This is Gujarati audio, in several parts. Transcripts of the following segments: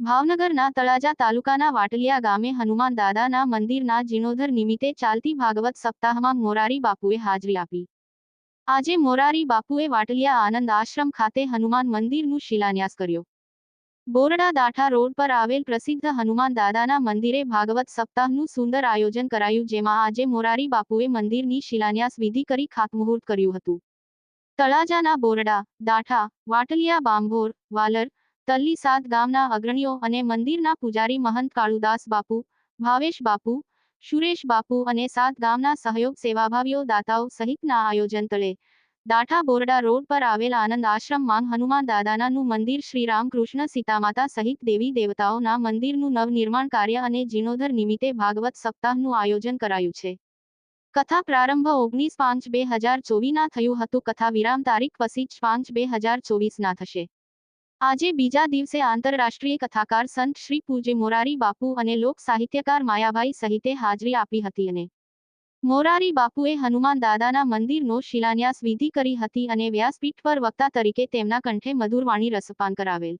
ભાવનગરના તળાજા તાલુકાના વાટલિયા ગામે હનુમાન દાદાના મંદિરના જીર્ણોદ્ધાર નિમિત્તે ચાલતી ભાગવત સપ્તાહમાં મોરારી બાપુએ હાજરી આપી. આજે મોરારી બાપુએ વાટલિયા આનંદ આશ્રમ ખાતે હનુમાન મંદિરનું શિલાન્યાસ કર્યો. બોરડા દાઠા રોડ પર આવેલ પ્રસિદ્ધ હનુમાન દાદાના મંદિરે ભાગવત સપ્તાહનું સુંદર આયોજન કરાયું જેમાં આજે મોરારી બાપુએ મંદિરની શિલાન્યાસ વિધિ કરી ખાતમુહૂર્ત કર્યું હતું. તળાજાના બોરડા, દાઠા, વાટલિયા, બાંભોર, વાલર તલ્લી સાત ગામના અગ્રણીઓ અને મંદિરના પૂજારી મહંત કાળુદાસ બાપુ, ભાવેશ બાપુ, સુરેશ બાપુ અને સાત ગામના સહયોગ સેવાભાવીઓ દાતાઓ સહિતના આયોજન તળે. દાઠા બોરડા રોડ પર આવેલ આનંદ આશ્રમ માંગ હનુમાન દાદાનાનું મંદિર શ્રી રામકૃષ્ણ સીતામાતા સહિત દેવી દેવતાઓના મંદિરનું નવનિર્માણ કાર્ય અને જીર્ણોદ્ધાર નિમિત્તે ભાગવત સપ્તાહનું આયોજન કરાયું છે. કથા પ્રારંભ ઓગણીસ પાંચ બે હજાર ચોવીસના થયું હતું. કથા વિરામ તારીખ પચીસ પાંચ બે હજાર ચોવીસના થશે. આજે બીજા દિવસે આંતરરાષ્ટ્રીય કથાકાર સંત શ્રી પૂજ્ય મોરારી બાપુ અને લોક સાહિત્યકાર માયાભાઈ સહિતે હાજરી આપી હતી અને મોરારી બાપુએ હનુમાન દાદાના મંદિરનો શિલાન્યાસ વિધિ કરી હતી અને વ્યાસપીઠ પર વક્તા તરીકે તેમના કંઠે મધુરવાણી રસપાન કરાવેલ.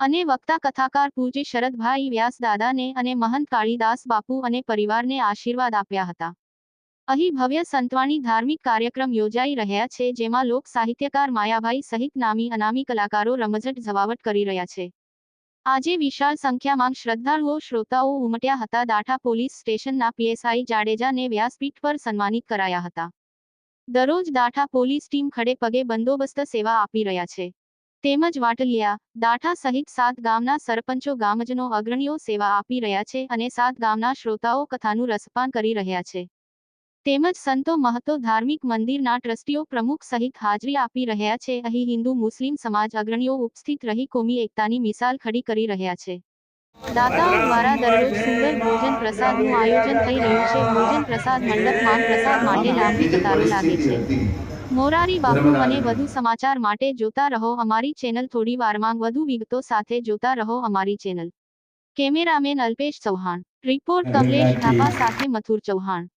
અને વક્તા કથાકાર પૂજ્ય શરદભાઈ વ્યાસ દાદાને અને મહંત કાળીદાસ બાપુ અને પરિવારને આશીર્વાદ આપ્યા હતા. અહીં ભવ્ય સંતવાણી ધાર્મિક કાર્યક્રમ યોજાઈ રહ્યા છે, જેમાં લોક સાહિત્યકાર માયાભાઈ સહિત નામી અનામી કલાકારો રમઝટ જવાવટ કરી રહ્યા છે. આજે વિશાળ સંખ્યામાં શ્રદ્ધાળુઓ, શ્રોતાઓ ઉમટ્યા હતા. દાઠા પોલીસ સ્ટેશનના પીએસઆઈ જાડેજાને વ્યાસપીઠ પર સન્માનિત કરાયા હતા. દરરોજ દાઠા પોલીસ ટીમ ખડે પગે બંદોબસ્ત સેવા આપી રહ્યા છે. તેમજ વાટલિયા, દાઠા સહિત સાત ગામના સરપંચો ગામજનો અગ્રણીઓ સેવા આપી રહ્યા છે અને સાત ગામના શ્રોતાઓ કથાનું રસપાન કરી રહ્યા છે. તેમજ સંતો મહતો ધાર્મિક મંદિરના ટ્રસ્ટીઓ પ્રમુખ સહિત હાજરી આપી રહ્યા છે. અહીં હિન્દુ, મુસ્લિમ સમાજ અગ્રણીઓ ઉપસ્થિત રહી કોમી એકતાની મિસાલ ખડી કરી રહ્યા છે. દાતાઓ દ્વારા દરરોજ સુંદર ભોજન પ્રસાદનું આયોજન થઈ રહ્યું છે. ભોજન પ્રસાદ મંડપમાં પ્રસાદ માટે લાંબી કતારો લાગે છે. મોરારી બાપુ અને વધુ સમાચાર માટે જોતા રહો. અમારી ચેનલ થોડી વારમાં વધુ વિગતો સાથે જોતા રહો અમારી channel. Cameraman Alpesh Chauhan. Report Kamlesh Thapa સાથે મથુર ચૌહાણ.